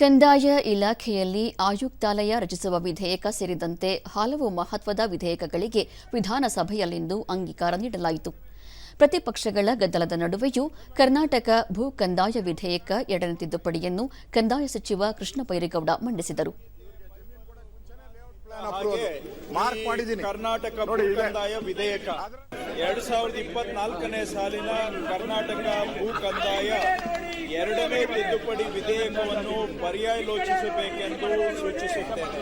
ಕಂದಾಯ ಇಲಾಖೆಯಲ್ಲಿ ಆಯುಕ್ತಾಲಯ ರಚಿಸುವ ವಿಧೇಯಕ ಸೇರಿದಂತೆ ಹಲವು ಮಹತ್ವದ ವಿಧೇಯಕಗಳಿಗೆ ವಿಧಾನಸಭೆಯಲ್ಲಿಂದು ಅಂಗೀಕಾರ ನೀಡಲಾಯಿತು. ಪ್ರತಿಪಕ್ಷಗಳ ಗದ್ದಲದ ನಡುವೆಯೂ ಕರ್ನಾಟಕ ಭೂ ಕಂದಾಯ ವಿಧೇಯಕ ಎರಡನೇ ತಿದ್ದುಪಡಿಯನ್ನು ಕಂದಾಯ ಸಚಿವ ಕೃಷ್ಣ ಬೈರೇಗೌಡ ಮಂಡಿಸಿದರು. ಕರ್ನಾಟಕ ಭೂ ಕಂದಾಯ ವಿಧೇಯಕ. ಎರಡ್ ಸಾವಿರದ ಇಪ್ಪತ್ನಾಲ್ಕನೇ ಸಾಲಿನ ಕರ್ನಾಟಕ ಭೂ ಕಂದಾಯ ಎರಡನೇ ತಿದ್ದುಪಡಿ ವಿಧೇಯಕವನ್ನು ಪರ್ಯಾಲೋಚಿಸಬೇಕೆಂದು ಸೂಚಿಸುತ್ತೇನೆ.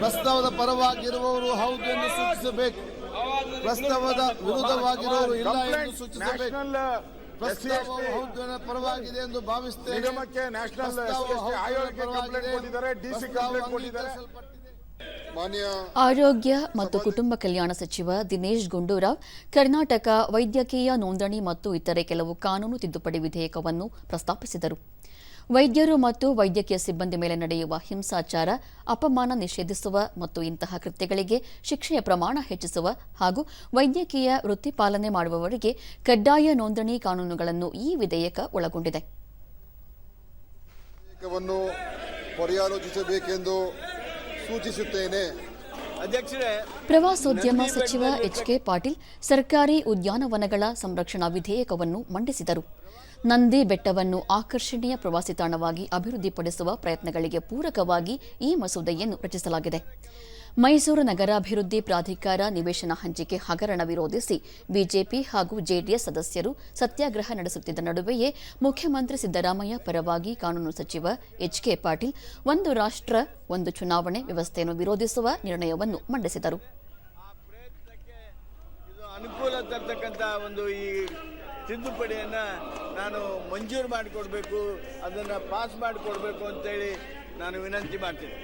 ಪ್ರಸ್ತಾವದ ಪರವಾಗಿರುವವರು ಹೌದು ಎಂದು ಸೂಚಿಸಬೇಕು. ಪ್ರಸ್ತಾವದ ವಿರುದ್ಧವಾಗಿರುವವರು ಇಲ್ಲ ಎಂದು ಸೂಚಿಸಬೇಕು. ಪ್ರಸ್ತಾವವು ಹೌದು ಪರವಾಗಿದೆ ಎಂದು ಭಾವಿಸುತ್ತೇನೆ ನಿಗಮಕ್ಕೆ ನ್ಯಾಷನಲ್ ಡಿಸಿ ಆಯೋಗಕ್ಕೆ ಕಂಪ್ಲೇಂಟ್. ಕೊಟ್ಟಿದ್ದಾರೆ, DC ಕಂಪ್ಲೇಂಟ್ ಕೊಟ್ಟಿದ್ದಾರೆ. ಆರೋಗ್ಯ ಮತ್ತು ಕುಟುಂಬ ಕಲ್ಯಾಣ ಸಚಿವ ದಿನೇಶ್ ಗುಂಡೂರಾವ್ ಕರ್ನಾಟಕ ವೈದ್ಯಕೀಯ ನೋಂದಣಿ ಮತ್ತು ಇತರೆ ಕೆಲವು ಕಾನೂನು ತಿದ್ದುಪಡಿ ವಿಧೇಯಕವನ್ನು ಪ್ರಸ್ತಾಪಿಸಿದರು. ವೈದ್ಯರು ಮತ್ತು ವೈದ್ಯಕೀಯ ಸಿಬ್ಬಂದಿ ಮೇಲೆ ನಡೆಯುವ ಹಿಂಸಾಚಾರ ಅಪಮಾನ ನಿಷೇಧಿಸುವ ಮತ್ತು ಇಂತಹ ಕೃತ್ಯಗಳಿಗೆ ಶಿಕ್ಷೆಯ ಪ್ರಮಾಣ ಹೆಚ್ಚಿಸುವ ಹಾಗೂ ವೈದ್ಯಕೀಯ ವೃತ್ತಿಪಾಲನೆ ಮಾಡುವವರಿಗೆ ಕಡ್ಡಾಯ ನೋಂದಣಿ ಕಾನೂನುಗಳನ್ನು ಈ ವಿಧೇಯಕ ಒಳಗೊಂಡಿದೆ. ಸೂಚಿಸುತ್ತೇನೆ. ಅಧ್ಯಕ್ಷರೇ ಪ್ರವಾಸೋದ್ಯಮ ಸಚಿವ ಎಚ್ ಕೆ ಪಾಟೀಲ್ ಸರ್ಕಾರಿ ಉದ್ಯಾನವನಗಳ ಸಂರಕ್ಷಣಾ ವಿಧೇಯಕವನ್ನು ಮಂಡಿಸಿದರು. ನಂದಿ ಬೆಟ್ಟವನ್ನು ಆಕರ್ಷಣೀಯ ಪ್ರವಾಸಿ ತಾಣವಾಗಿ ಅಭಿವೃದ್ಧಿಪಡಿಸುವ ಪ್ರಯತ್ನಗಳಿಗೆ ಪೂರಕವಾಗಿ ಈ ಮಸೂದೆಯನ್ನು ರಚಿಸಲಾಗಿದೆ. ಮೈಸೂರು ನಗರಾಭಿವೃದ್ಧಿ ಪ್ರಾಧಿಕಾರ ನಿವೇಶನ ಹಂಚಿಕೆ ಹಗರಣ ವಿರೋಧಿಸಿ ಬಿಜೆಪಿ ಹಾಗೂ ಜೆಡಿಎಸ್ ಸದಸ್ಯರು ಸತ್ಯಾಗ್ರಹ ನಡೆಸುತ್ತಿದ್ದ ನಡುವೆಯೇ ಮುಖ್ಯಮಂತ್ರಿ ಸಿದ್ದರಾಮಯ್ಯ ಪರವಾಗಿ ಕಾನೂನು ಸಚಿವ ಎಚ್ ಕೆ ಪಾಟೀಲ್ ಒಂದು ರಾಷ್ಟ್ರ, ಒಂದು ಚುನಾವಣೆ ವ್ಯವಸ್ಥೆಯನ್ನು ವಿರೋಧಿಸುವ ನಿರ್ಣಯವನ್ನು ಮಂಡಿಸಿದರು. ಅನುಕೂಲ ಒಂದು ಈ ತಿದ್ದುಪಡಿಯನ್ನು ನಾನು ಮಂಜೂರು ಮಾಡಿಕೊಡ್ಬೇಕು, ಅದನ್ನ ಪಾಸ್ ಮಾಡಿಕೊಡ್ಬೇಕು ಅಂತೇಳಿ ನಾನು ವಿನಂತಿ ಮಾಡ್ತೀನಿ.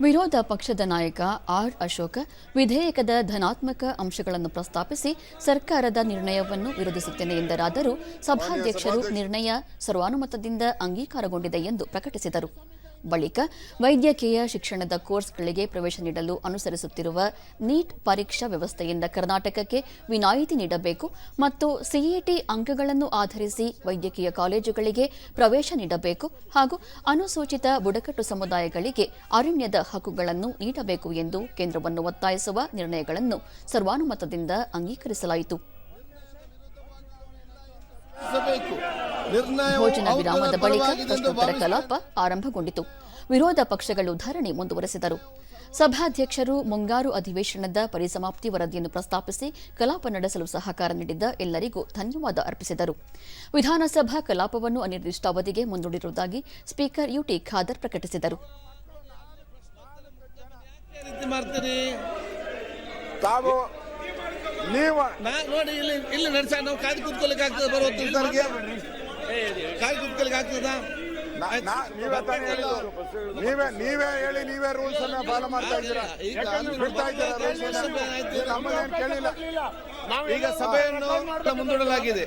ವಿರೋಧ ಪಕ್ಷದ ನಾಯಕ ಆರ್ ಅಶೋಕ ವಿಧೇಯಕದ ಧನಾತ್ಮಕ ಅಂಶಗಳನ್ನು ಪ್ರಸ್ತಾಪಿಸಿ ಸರ್ಕಾರದ ನಿರ್ಣಯವನ್ನು ವಿರೋಧಿಸುತ್ತೇನೆ ಎಂದರಾದರೂ ಸಭಾಧ್ಯಕ್ಷರು ನಿರ್ಣಯ ಸರ್ವಾನುಮತದಿಂದ ಅಂಗೀಕಾರಗೊಂಡಿದೆ ಎಂದು ಪ್ರಕಟಿಸಿದರು. ಬಳಿಕ ವೈದ್ಯಕೀಯ ಶಿಕ್ಷಣದ ಕೋರ್ಸ್ಗಳಿಗೆ ಪ್ರವೇಶ ನೀಡಲು ಅನುಸರಿಸುತ್ತಿರುವ ನೀಟ್ ಪರೀಕ್ಷಾ ವ್ಯವಸ್ಥೆಯಿಂದ ಕರ್ನಾಟಕಕ್ಕೆ ವಿನಾಯಿತಿ ನೀಡಬೇಕು ಮತ್ತು ಸಿಇಟಿ ಅಂಕಗಳನ್ನು ಆಧರಿಸಿ ವೈದ್ಯಕೀಯ ಕಾಲೇಜುಗಳಿಗೆ ಪ್ರವೇಶ ನೀಡಬೇಕು ಹಾಗೂ ಅನುಸೂಚಿತ ಬುಡಕಟ್ಟು ಸಮುದಾಯಗಳಿಗೆ ಅರಣ್ಯದ ಹಕ್ಕುಗಳನ್ನು ನೀಡಬೇಕು ಎಂದು ಕೇಂದ್ರವನ್ನು ಒತ್ತಾಯಿಸುವ ನಿರ್ಣಯಗಳನ್ನು ಸರ್ವಾನುಮತದಿಂದ ಅಂಗೀಕರಿಸಲಾಯಿತು. ಭೋಜನ ವಿರಾಮದ ಬಳಿಕ ಪ್ರಶ್ನೋತ್ತರ ಕಲಾಪ ಆರಂಭಗೊಂಡಿತು. ವಿರೋಧ ಪಕ್ಷಗಳು ಧರಣಿ ಮುಂದುವರೆಸಿದರು. ಸಭಾಧ್ಯಕ್ಷರು ಮುಂಗಾರು ಅಧಿವೇಶನದ ಪರಿಸಮಾಪ್ತಿ ವರದಿಯನ್ನು ಪ್ರಸ್ತಾಪಿಸಿ ಕಲಾಪ ನಡೆಸಲು ಸಹಕಾರ ನೀಡಿದ್ದ ಎಲ್ಲರಿಗೂ ಧನ್ಯವಾದ ಅರ್ಪಿಸಿದರು. ವಿಧಾನಸಭಾ ಕಲಾಪವನ್ನು ಅನಿರ್ದಿಷ್ಟಾವಧಿಗೆ ಮುಂದೂಡಿರುವುದಾಗಿ ಸ್ಪೀಕರ್ ಯುಟಿ ಖಾದರ್ ಪ್ರಕಟಿಸಿದರು. ನೀವು ನಾ ನೋಡಿ ಹಾಕ್ತದ ನಾವು ನೀವೇ ತಾನೇ ಹೇಳಿದ್ದು. ನೀವೇ ನೀವೇ ಹೇಳಿ ನೀವೇ ರೂಲ್ಸ್ ಅನ್ನ ಫಾಲೋ ಮಾಡ್ತಾ ಇದ್ದೀರಾ? ಬಿಡ್ತಾ ಇದ್ದೀರಾ ನಮ್ಮನ್ನೇನ್ ಕೇಳಿಲ್ಲ. ಈಗ ಸಭೆಯನ್ನು ಮುಂದೂಡಲಾಗಿದೆ.